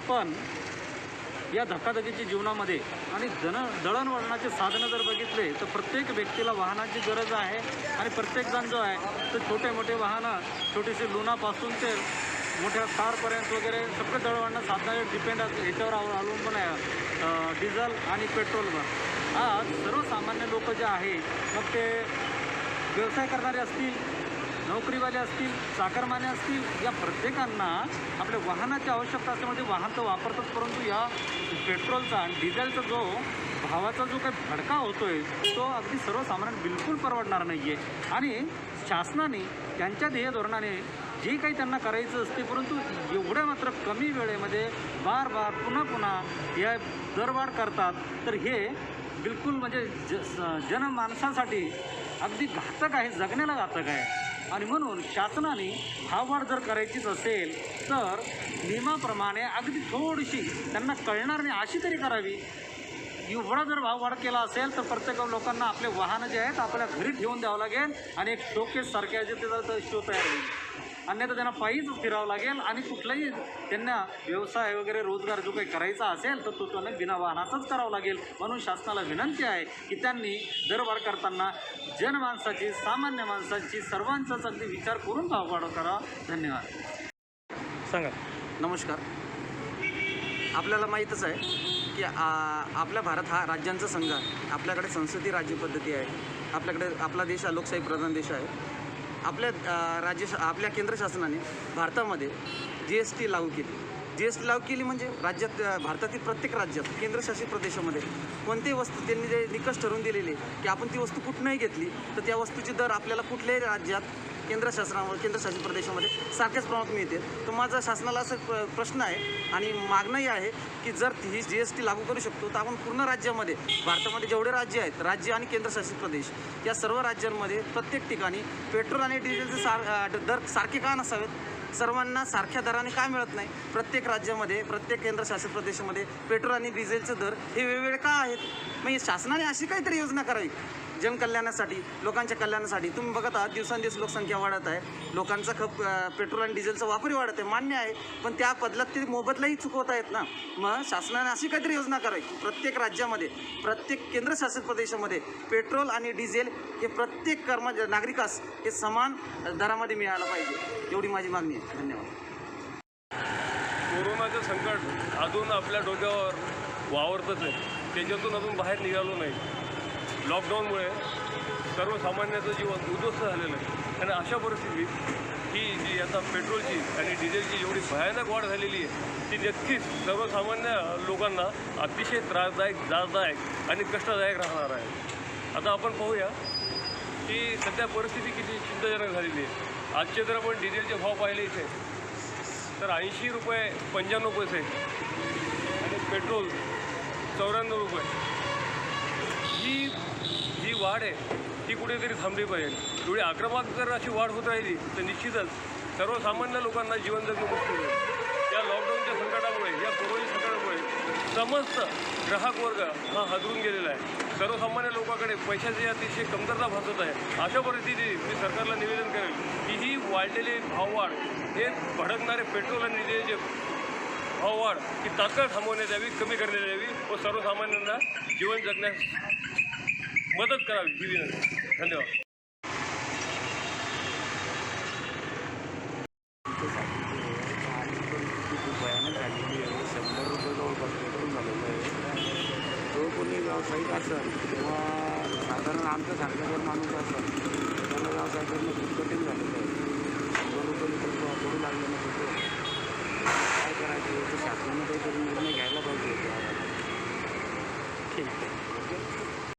आपण या धक्काधकीच्या जीवनामध्ये आणि जन दळणवळणाचे साधनं जर बघितले तर प्रत्येक व्यक्तीला वाहनाची गरज आहे आणि प्रत्येकजण जो आहे तो छोटे मोठे वाहनं छोटीशी लुणापासून ते मोठ्या कारपर्यंत वगैरे सगळे दळवळणं साधनं डिपेंड याच्यावर अवलंबून आहे डिझेल आणि पेट्रोलवर आज सर्वसामान्य लोक जे आहे मग ते व्यवसाय करणारे असतील नोकरीवाले असतील चाकरमाने असतील या प्रत्येकांना आपल्या वाहनाची आवश्यकता असल्यामुळे म्हणजे वाहन तर वापरतात परंतु या पेट्रोलचा आणि डिझेलचा जो भावाचा जो काही भडका होतोय तो अगदी सर्वसामान्य बिलकुल परवडणार नाही आहे आणि शासनाने त्यांच्या ध्येय धोरणाने जे काही त्यांना करायचं असते परंतु एवढ्या मात्र कमी वेळेमध्ये बार बार पुन्हा पुन्हा या दरवाढ करतात तर हे बिलकुल म्हणजे ज स- जनमानसासाठी अगदी घातक आहे जगण्याला घातक आहे. आणि म्हणून शासनाने भाववाढ जर करायचीच असेल तर नियमाप्रमाणे अगदी थोडीशी त्यांना कळणार नाही अशी तरी करावी. एवढा जर भाववाढ केला असेल तर प्रत्येक लोकांना आपले वाहनं जे आहेत आपल्या घरी ठेवून द्यावं लागेल आणि एक शोकेस सारख्या जे त्याचा शो तयार होईल. अन्यथा त्यांना पायीच फिरावं लागेल आणि कुठलाही त्यांना व्यवसाय वगैरे रोजगार जो काही करायचा असेल तर तो त्यांना बिना वाहनाचाच करावा लागेल. म्हणून शासनाला विनंती आहे की त्यांनी दरबार करताना जनमानसाची सामान्य माणसाची सर्वांचाच अगदी विचार करून भाववाढ करा. धन्यवाद. सांगा. नमस्कार. आपल्याला माहीतच आहे की आपला भारत हा राज्यांचा संघ आहे. आपल्याकडे संसदीय राज्यपद्धती आहे. आपल्याकडे आपला देश हा लोकशाही प्रधान देश आहे. आपल्या राज्य आपल्या केंद्र शासनाने भारतामध्ये जी एस टी लागू केली. जी एस टी लागू केली म्हणजे राज्यात भारतातील प्रत्येक राज्यात केंद्रशासित प्रदेशामध्ये कोणतीही वस्तू त्यांनी जे निकष ठरवून दिलेले की आपण ती वस्तू कुठूनही घेतली तर त्या वस्तूची दर आपल्याला कुठल्याही राज्यात केंद्र शासनामध्ये केंद्रशासित प्रदेशामध्ये सारख्याच प्रमाणात मिळते. तर माझा शासनाला असं प- प्रश्न आहे आणि मागणंही आहे की जर ही जी एस टी लागू करू शकतो तर आपण पूर्ण राज्यामध्ये भारतामध्ये जेवढे राज्य आहेत राज्य आणि केंद्रशासित प्रदेश या सर्व राज्यांमध्ये प्रत्येक ठिकाणी पेट्रोल आणि डिझेलचे सार दर सारखे का नसावेत? सर्वांना सारख्या दराने का मिळत नाही? प्रत्येक राज्यामध्ये प्रत्येक केंद्रशासित प्रदेशामध्ये पेट्रोल आणि डिझेलचे दर हे वेगवेगळे का आहेत? मग शासनाने अशी काहीतरी योजना करावी. जनकल्याणासाठी लोकांच्या कल्याणासाठी. तुम्ही बघत आहात दिवसांदिवस लोकसंख्या वाढत आहे. लोकांचा खप पेट्रोल आणि डिझेलचा वापरही वाढत आहे. मान्य आहे. पण त्या बदलात ते मोबदलाही चुकवत आहेत ना. मग शासनाने अशी काहीतरी योजना करावी. प्रत्येक राज्यामध्ये प्रत्येक केंद्रशासित प्रदेशामध्ये पेट्रोल आणि डिझेल हे प्रत्येक कर्म नागरिकास हे समान दरामध्ये मिळायला पाहिजे. एवढी माझी मागणी आहे. धन्यवाद. कोरोनाचं संकट अजून आपल्या डोक्यावर वावरतच आहे त्याच्यातून अजून बाहेर निघालो नाही. लॉकडाऊनमुळे सर्वसामान्याचं जीवन उद्ध्वस्त झालेलं आहे. आणि अशा परिस्थितीत ही जी आता पेट्रोलची आणि डिझेलची एवढी भयानक वाढ झालेली आहे ती नक्कीच सर्वसामान्य लोकांना अतिशय त्रासदायक त्रासदायक आणि कष्टदायक राहणार आहे. आता आपण पाहूया की सध्या परिस्थिती किती चिंताजनक झालेली आहे. आजचे जर आपण डिझेलचे भाव पाहिले इथे. तर ऐंशी रुपये पंच्याण्णव पैसे आणि पेट्रोल चौऱ्याण्णव रुपये. ही जी वाढ आहे ती कुठेतरी थांबली पाहिजे. एवढी आक्रमक जर अशी वाढ होत राहिली तर निश्चितच सर्वसामान्य लोकांना जीवन जगणं मुश्किल होईल. या लॉकडाऊनच्या संकटामुळे या कोरोना संकटामुळे समस्त ग्राहक वर्ग हा हजरून गेलेला आहे. सर्वसामान्य लोकांकडे पैशाची अतिशय कमतरता भासत आहे. अशा परिस्थितीत मी सरकारला निवेदन करेल की ही वाढलेली भाववाढ हे भडकणारे पेट्रोल आणि डिझेलचे भाववाढ ही तात्काळ थांबवण्यात यावी कमी करण्यात यावी व सर्वसामान्यांना जीवन जगण्यास मदत करावी ही धन्यवाद. खूप भयानक झालेली आहे शंभर रुपये झालेलं व्यावसायिक असेल किंवा साधारण आमच्यासारखा जर माणूस असेल त्याला व्यवसाय खूप कठीण झालेलं आहे.